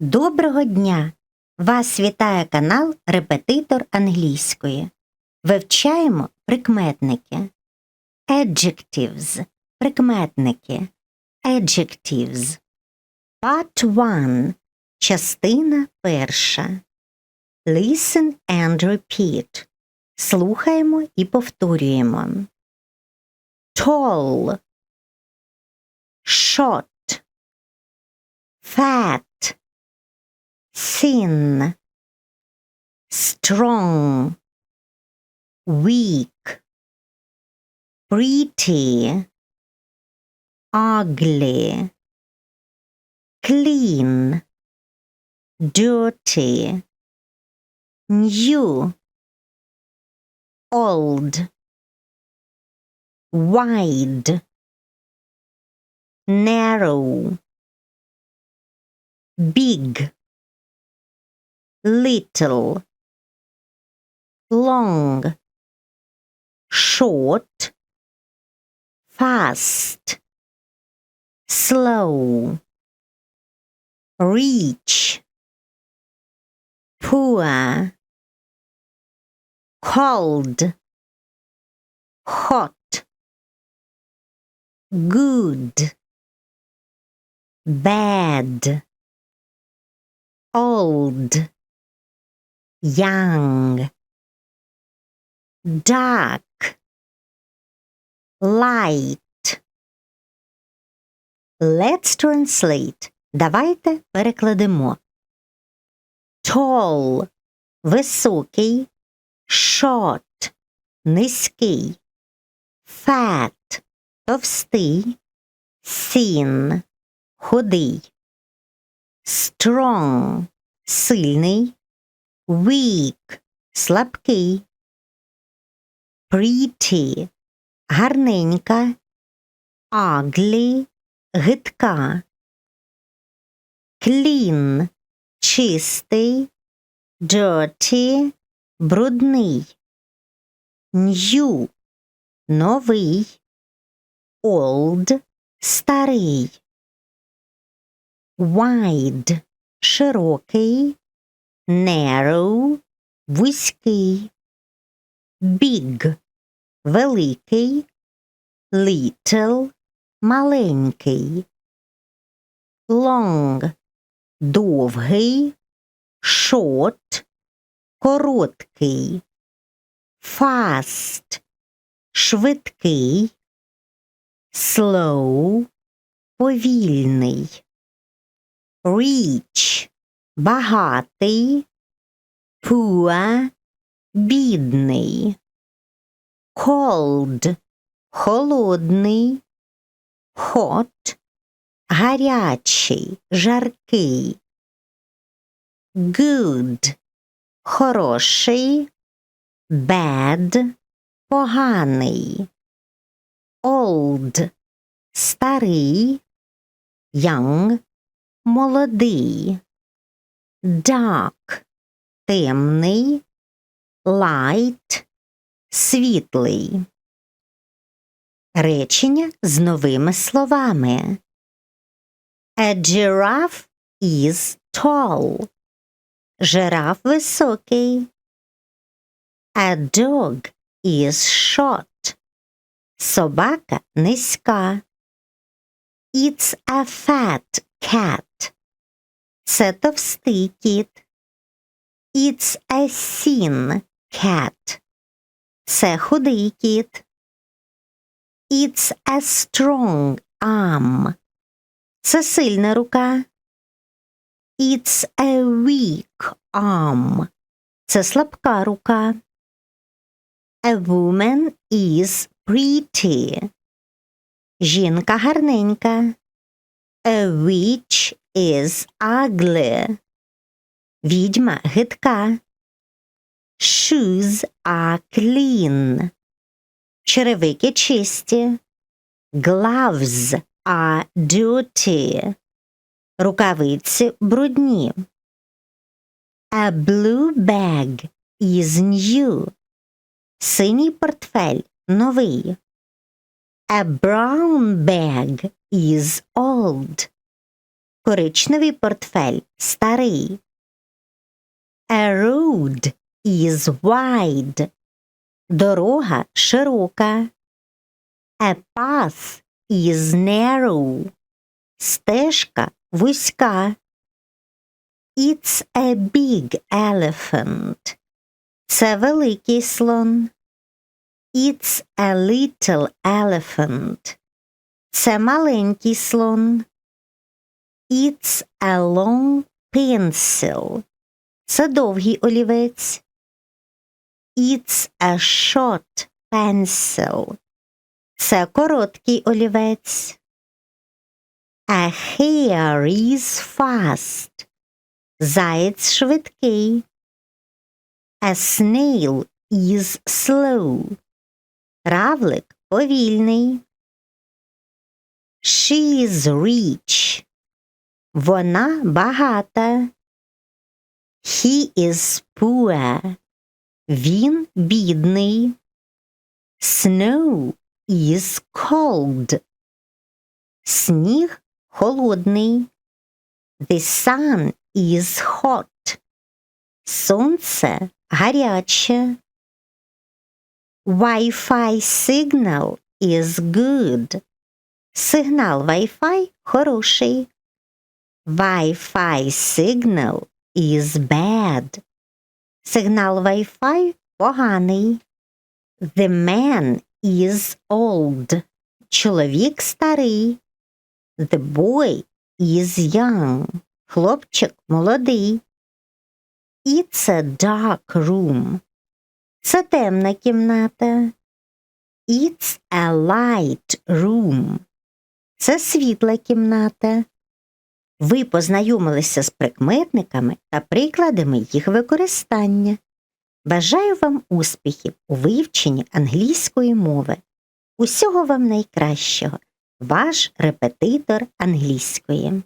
Доброго дня! Вас вітає канал Репетитор англійської. Вивчаємо прикметники. Adjectives. Прикметники. Adjectives. Part 1. Частина перша. Listen and repeat. Слухаємо і повторюємо. Tall. Short. Fat thin, strong, weak, pretty, ugly, clean, dirty, new, old, wide, narrow, big little, long, short, fast, slow, rich, poor, cold, hot, good, bad, old young, dark, light. Let's translate. Давайте перекладемо. Tall – високий, short – низький, fat – товстий, thin – худий, strong – сильний, weak. Слабкий, pretty. Гарненька, ugly. Гидка, clean. Чистий, dirty. Брудний, new. Новий, old. Старий, wide. Широкий, narrow – вузький, big – великий, little – маленький, long – довгий, short – короткий, fast – швидкий, slow – повільний, rich багатий, poor – бідний, cold – холодний, hot – гарячий, жаркий, good – хороший, bad – поганий, old – старий, young – молодий dark темний, light світлий. Речення з новими словами. A giraffe is tall. Жираф високий. A dog is short. Собака низька. It's a fat cat. Це товстий кіт. It's a thin cat. Це худий кіт. It's a strong arm. Це сильна рука. It's a weak arm. Це слабка рука. A woman is pretty. Жінка гарненька. A witch is ugly. Відьма гидка. Shoes are clean. Черевики чисті. Gloves are dirty. Рукавиці брудні. A blue bag is new. Синій портфель новий. A brown bag is old. Коричневий портфель старий. A road is wide. Дорога широка. A path is narrow. Стежка вузька. It's a big elephant. Це великий слон. It's a little elephant. Це маленький слон. It's a long pencil. Це довгий олівець. It's a short pencil. Це короткий олівець. A hare is fast. Заєць швидкий. A snail is slow. Равлик повільний. She is rich. Вона багата. He is poor. Він бідний. Snow is cold. Сніг холодний. The sun is hot. Сонце гаряче. Wi-Fi signal is good. Сигнал Wi-Fi хороший. Wi-Fi signal is bad. Сигнал Wi-Fi поганий. The man is old. Чоловік старий. The boy is young. Хлопчик молодий. It's a dark room. Це темна кімната. It's a light room. Це світла кімната. Ви познайомилися з прикметниками та прикладами їх використання. Бажаю вам успіхів у вивченні англійської мови. Усього вам найкращого. Ваш репетитор англійської.